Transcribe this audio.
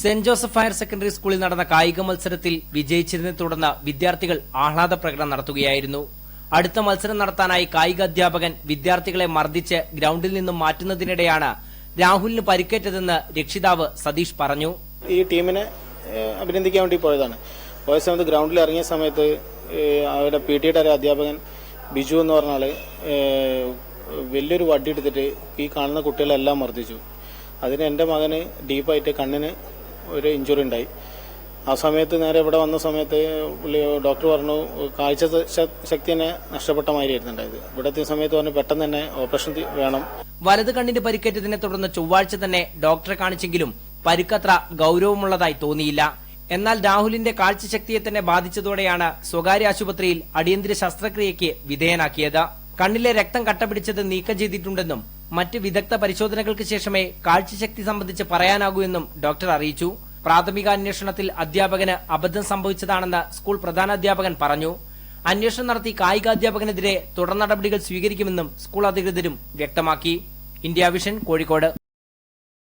Saint Joseph higher secondary സ്കൂളിൽ നടന്ന കായിക മത്സരത്തിൽ വിജയിച്ചതിനെ തുടർന്ന് വിദ്യാർത്ഥികൾ ആഹ്ലാദ പ്രകടനം നടത്തുകയായിരുന്നു. അടുത്ത മത്സരം നടത്താനായി കായിക അധ്യാപകൻ വിദ്യാർത്ഥികളെ മർദ്ദിച്ച് ഗ്രൌണ്ടിൽ നിന്നും മാറ്റുന്നതിനിടെയാണ് രാഹുലിന് പരിക്കേറ്റതെന്ന് രക്ഷിതാവ് സതീഷ് പറഞ്ഞു. ഈ ടീമിനെ അഭിനന്ദിക്കാൻ വേണ്ടി പോയതാണ്. പോയ സമയത്ത് ഗ്രൗണ്ടിൽ ഇറങ്ങിയ സമയത്ത് അവരുടെ പി ടിയുടെ ഒരു അധ്യാപകൻ ബിജു എന്ന് പറഞ്ഞ വലിയൊരു വടി എടുത്തിട്ട് ഈ കാണുന്ന കുട്ടികളെല്ലാം മർദ്ദിച്ചു. അതിന് എന്റെ മകന് ഡീപ്പായിട്ട് കണ്ണിന് ഒരു ഇഞ്ചുറി ഉണ്ടായി. ആ സമയത്ത് നേരെ ഇവിടെ വന്ന സമയത്ത് പുള്ളി ഡോക്ടർ പറഞ്ഞു കാഴ്ച ശക്തിനെ നഷ്ടപ്പെട്ട മാതിരിയായിരുന്നു ഉണ്ടായത്. ഇവിടെ എത്തിയ സമയത്ത് പറഞ്ഞു പെട്ടെന്ന് തന്നെ ഓപ്പറേഷൻ വേണം. വലത് കണ്ണിന്റെ പരിക്കേറ്റതിനെ തുടർന്ന് ചൊവ്വാഴ്ച തന്നെ ഡോക്ടറെ കാണിച്ചെങ്കിലും പരിക്കത്ര ഗൌരവമുള്ളതായി തോന്നിയില്ല. എന്നാൽ രാഹുലിന്റെ കാഴ്ചശക്തിയെ തന്നെ ബാധിച്ചതോടെയാണ് സ്വകാര്യ ആശുപത്രിയിൽ അടിയന്തര ശസ്ത്രക്രിയയ്ക്ക് വിധേയനാക്കിയത്. കണ്ണിലെ രക്തം കട്ടപിടിച്ചത് നീക്കം ചെയ്തിട്ടുണ്ടെന്നും മറ്റ് വിദഗ്ധ പരിശോധനകൾക്ക് ശേഷമേ കാഴ്ചശക്തി സംബന്ധിച്ച് പറയാനാകൂ എന്നും ഡോക്ടർ അറിയിച്ചു. പ്രാഥമിക അന്വേഷണത്തിൽ അധ്യാപകന് അബദ്ധം സംഭവിച്ചതാണെന്ന് സ്കൂൾ പ്രധാനാധ്യാപകൻ പറഞ്ഞു. അന്വേഷണം നടത്തി കായികാധ്യാപകനെതിരെ തുടർ നടപടികൾ സ്വീകരിക്കുമെന്നും സ്കൂൾ അധികൃതരും വ്യക്തമാക്കി. India vision Kozhikode.